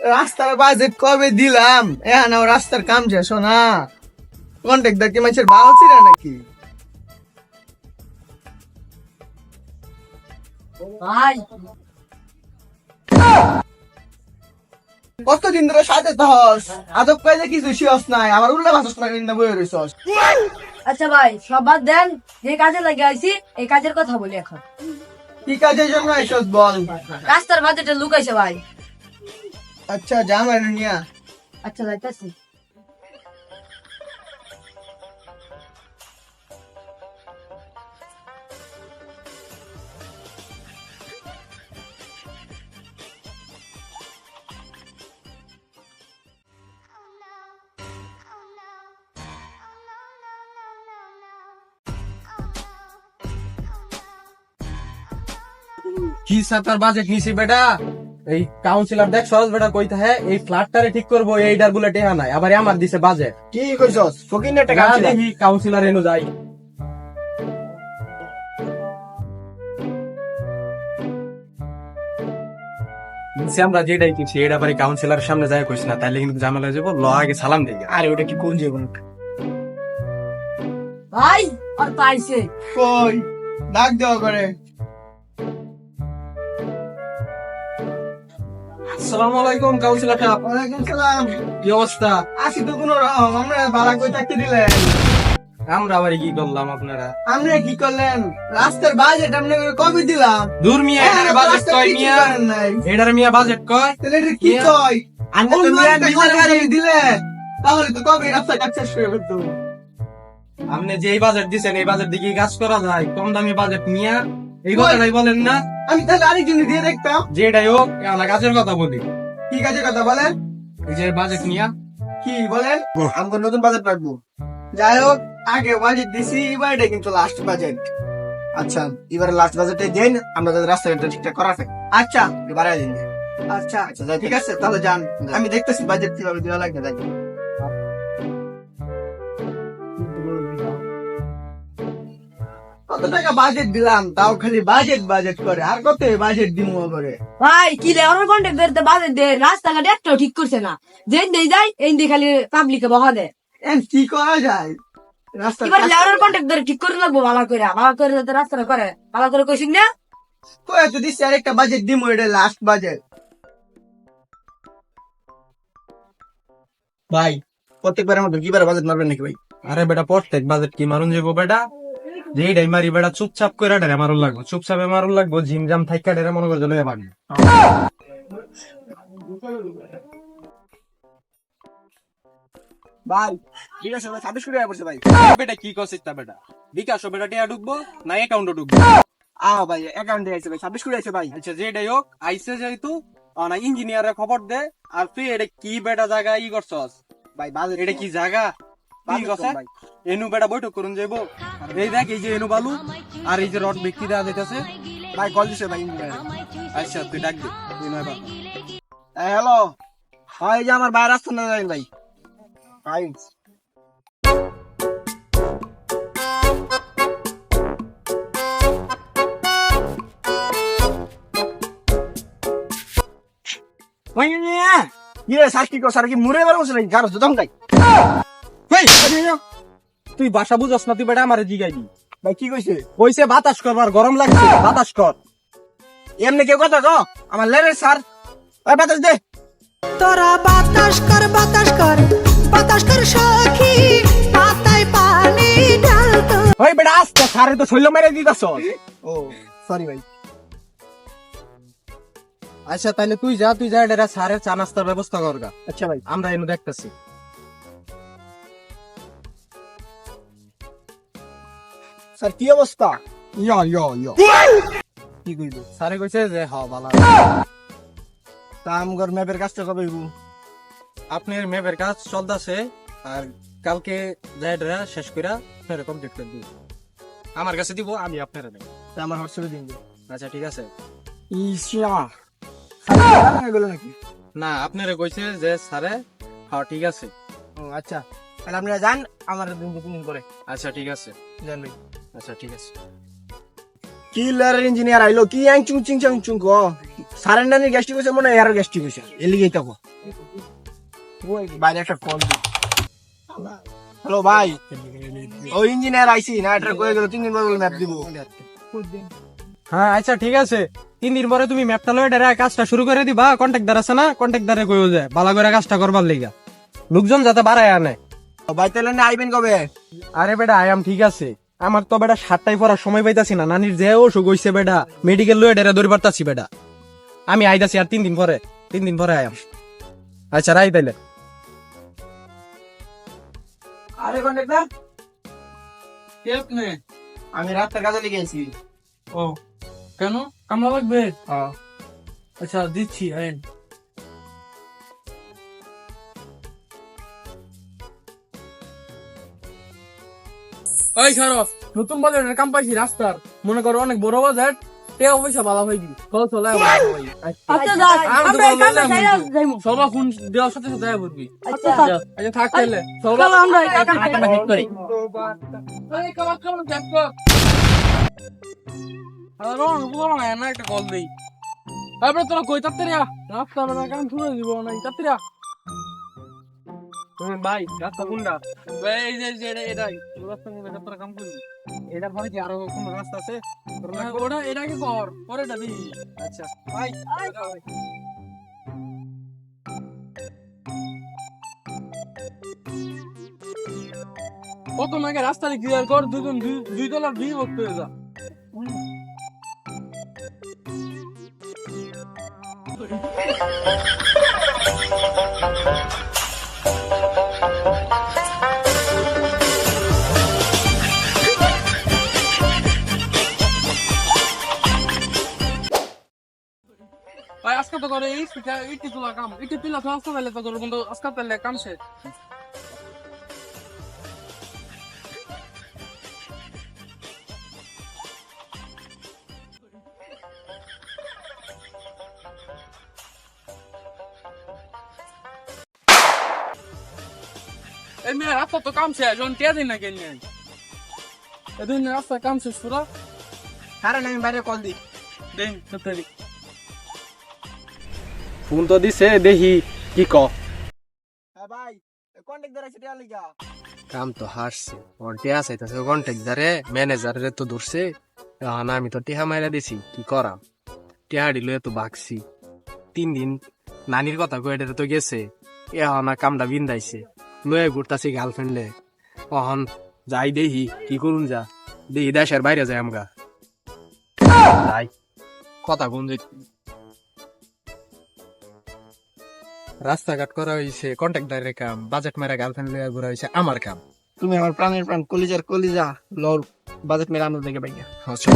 রাস্তার বাজেট কবে দিলাম? এখন রাস্তার কাম শেষ না কন্ট্রাক্টর কি মানুষের ভালো ছিল নাকি? কতদিন ধরে সাথে থাকস আদব কাজে কিছু শিয়স নাই আমার উল্টা ভাষস না কিন্তু বই রইছস। আচ্ছা ভাই সব বাদ দেন যে কাজে লাগে আইছি এই কাজের কথা বলি এখন। কি কাজের জন্য এসস বল? রাস্তার বাজেটে লুকাইছে ভাই। আচ্ছা জামাই নিয়া আচ্ছা যাইতাছি কি সাতার বাজেট নিছি বেটা এই কাউন্সিলর দেখ সহজ বেটা কইতে হ্যাঁ এই ফ্ল্যাটটারে ঠিক করব এইটারগুলো টেহা নাই আবার আমার দিছে বাজেট কি কইছস? ফকিনের টাকা না দেখি কাউন্সিলর এনু যাই। আমরা যেটাই কিছু এটা পরে কাউন্সিলরের সামনে যাই কইস না তাইলে কিন্তু ঝামেলা যাব। ল আগে সালাম দিই আরে ওটা কি কোন জীবন? ভাই আর পাইছে। কই? ডাক দেওয়া করে। আসসালামু আলাইকুম কাউন্সিলর সাহেব ওয়ালাইকুম সালাম। কি অবস্থা? আসি তো কোনো রকম আমরা ভাড়া কই থাকতে দিলেন? আমরা আবার কি করলাম আপনারা? আমরা কি করলেন? রাস্তার বাজেট আমরা কবে দিলাম? দূর মিয়া এটারে বাজেট রাস্তা কয় মিয়া? মিয়া বাজেট কয়? তাহলে এটা কি কয়? আমরা তো মিয়া সরকারি দিলেন। তাহলে তো কবে রাস্তা কাজ শেষ হয়ে যেত আপনি যে বাজেট দিছেন এই বাজেট দিকে কাজ করা যায়? কম দামি বাজেট নিয়ে এই কথাটাই বলেন না। আমি তাহলে আরেকজন দিয়ে দেখতাম। যেটাই হোক আমরা কাজের কথা বলি। কি কাজের কথা বলেন? এই যে বাজেট নিয়ে। কি বলেন? আমাকে নতুন বাজেট রাখব যাই হোক আগে বাজেট দিছি এবার এটা কিন্তু লাস্ট বাজেট আচ্ছা এবারে লাস্ট বাজেটে দেন আমরা যাতে রাস্তাঘাটটা ঠিকঠাক করা থাকে আচ্ছা। বাড়াই দিন। আচ্ছা। আচ্ছা যাই ঠিক আছে তাহলে যান। আমি দেখতেছি বাজেট কীভাবে দেওয়া লাগবে কত টাকা বাজেট দিলাম তাও খালি বাজেট বাজেট করে। আর কত বাজেট দিব করে ভাই কি রে আমার কন্ট্রাক্টর বাজেট দে রাস্তাঘাট একটাও ঠিক করছে না। যেই দেই যায় এই দিয়ে খালি পাবলিকে বহা দে। কি করা যায়? রাস্তা এবার লেওয়ার কন্ট্রাক্টর ঠিক করে লাগবো ভালো করে। ভালো করে যাতে রাস্তাটা করে। ভালো করে কইছিস না? কয়ে তো দিচ্ছি আরেকটা বাজেট দিব এটা লাস্ট বাজেট ভাই প্রত্যেকবারের মতো কিবারে বাজেট মারবেন নাকি ভাই? আরে বেটা প্রত্যেক বাজেট কি মারুন যাব বেটা? যেটাই মারি বেটা চুপচাপ করে ডেরে মারুন লাগবো চুপচাপ মারুন লাগবো ঝিমঝাম থাইকা ডেরে মনে করে লয়ে পারব ভাই ঠিক আছে ভাই ছাব্বিশ কোটি টাকা পড়ছে ভাই। বেটা কি করছিস তা বেটা? বিকাশ বেটা টিয়া ঢুকবো না অ্যাকাউন্টে ঢুকবো? আ ভাই অ্যাকাউন্টে আছে ভাই ছাব্বিশ কোটি ভাই। আচ্ছা যেটাই হোক আইসে যেহেতু না ইঞ্জিনিয়ারে খবর দে আর তুই এটা কি বেটা জায়গা ই করছস? ভাই এটা কি জায়গা? কি ভাই। এনু বেটা বৈঠক করুন যাইবো। এই দেখ এই যে এনু বালু আর এই যে রড ব্যক্তি দেওয়া যাইতেছে। ভাই কল দিছে ভাই আচ্ছা তুই ডাক দে। হ্যালো। হয় এই যে আমার বাইরে আসতে না যাই ভাই। ভাই ভাই ইয়ে স্যার কি কো স্যার কি মুড়ে বার বসে নাকি গারো জুতাম গাই হেই, তুই বাসা বুঝস না তুই বেটা আমার জিগাইবি ভাই কি কইছে? কইছে বাতাস করবার গরম লাগছে বাতাস কর। এমনি কেউ কথা কো আমার লেরে স্যার। ওই বাতাস দে। তোরা বাতাস কর বাতাস কর বাতাস কর সখী পাতায় পানি ঢালতো ওই বেটা আস্তে স্যারে তো শৈল মেরে দিতাছ ও সরি ভাই। আচ্ছা তাইলে তুই যা তুই যা এটা সারের চা নাস্তার ব্যবস্থা কর গা। আচ্ছা ভাই। আমরা এনু দেখতেছি। স্যার কি অবস্থা? ইয়া ইয়া ইয়া। কি কইল সারে কইছে যে হ বালা তা আমগর ম্যাপের কাজটা কবে হইব? আপনার ম্যাপের কাজ চলতেছে আর কালকে যাইডরা শেষ কইরা ফের কমপ্লিট করে দিব। আমার কাছে দিব আমি আপনারা দেব। তা আমার হোয়াটসঅ্যাপে দিন আচ্ছা ঠিক আছে। ইসিয়া স্যার গেল নাকি না আপনারা কইছে যে সারে হ্যাঁ ঠিক আছে। আচ্ছা। তাহলে আপনারা যান আমার দিন দিন পরে। আচ্ছা ঠিক আছে। ভাই। আচ্ছা ঠিক আছে। কিলার ইঞ্জিনিয়ার আইলো কি আং চুং চিং চাং চুং গো সারেন্ডানির গ্যাস্ট্রিক হয়েছে মনে হয় এরও গ্যাস্ট্রিক হয়েছে এলিগেই তখন বাইরে একটা কল হ্যালো ভাই ও ইঞ্জিনিয়ার আইসি না এটা কয়ে গেল তিন দিন পর ম্যাপ দিব। হ্যাঁ আচ্ছা ঠিক আছে। তিন দিন পরে তুমি ম্যাপটা লয়ে ডেরা কাজটা শুরু করে দিবা। কন্ট্যাক্টদার আছে না? কন্ট্যাক্টদারে কইও যায় ভালো করে কাজটা করবার লিগা। লোকজন যাতে বাড়ায় আনে। ও ভাই তাহলে আইবেন কবে? আরে বেটা আয়াম ঠিক আছে। আমার তো বেটা সাতটায় পড়ার সময় পাইতাছি না। নানির যে অসুখ হইছে বেটা মেডিকেল লয়ে ডেরা দৌড় পারতাছি বেটা। আমি আইতাছি আর তিন দিন পরে তিন দিন পরে আয়াম আচ্ছা রাই তাইলে। আরে কন্ট্রাক্টর আমি রাস্তার কাজে লেগে আছি। ও কেন? কামলা লাগবে? হ্যাঁ। আচ্ছা দিচ্ছি আইন। ওই সরফ নতুন বাজারের কাম পাইছি রাস্তার। মনে করো অনেক বড় বাজার টেয়া পয়সা ভালো হয়ে চল চল আচ্ছা আমরা সবা ফোন দেওয়ার সাথে সাথে পড়বি আচ্ছা আচ্ছা। থাক তাহলে। চলো আমরা করি। এই কামার কামার দেখ তো। আর রং বলো না না একটা কল দেই। তারপরে তোরা কই? আ রাস্তা কাম শুরু দিব না তুমি ভাই রাস্তা কোনটা? ভাই এই যে এটা এটাই। রাস্তা তোরা কাম করবি। এটা পরে কি আরও কোন রাস্তা আছে? না, ওটা এটাকে কর পরে? আচ্ছা ভাই কত নাকি রাস্তাটা ক্লিয়ার কর দুজন দুই- তলার দুই ভক্ত হয়ে যা। ভাই আজকে তো করে এই ইটি তোলা কাম। ইটি তুলা তো আজকে তাহলে তো করব কিন্তু আজকে তাহলে কাম শেষ। এই মেয়ে রাস্তা তো কাম শেষ যখন টিয়া দিন না কেন এদিন রাস্তা কাম শেষ পুরা। কারণ আমি বাইরে কল দিই। দেন তাড়াতাড়ি ফোন তো দিছে দেখি কি ক। হ্যাঁ ভাই কন্ট্রাক্টর কাম তো হারছে ওর টিয়া চাইতেছে কন্ট্যাক্টদারে ম্যানেজারে তো ধরছে। এখন আমি তো টিহা মাইরা দিছি কি করাম? টিহাড়ি লয়ে তো বাকছি তিন দিন নানির কথা কয়ে তো গেছে। এখন আর কামটা বিন্দাইছে। লয়ে ঘুরতাছি গার্লফ্রেন্ডে অহন যাই দেখি কি করুন যা। দেখি দেশের বাইরে যাই আমগা। তাই কথা কোন রাস্তাঘাট করা হয়েছে কন্ট্রাক্টারের কাম বাজেট মেরা গার্লফ্রেন্ড লিয়ার ঘুরা হয়েছে আমার কাম। তুমি আমার প্রাণের প্রাণ কলিজার কলিজা লর বাজেট মেরা আমাদের দেখে ভাইয়া হচ্ছে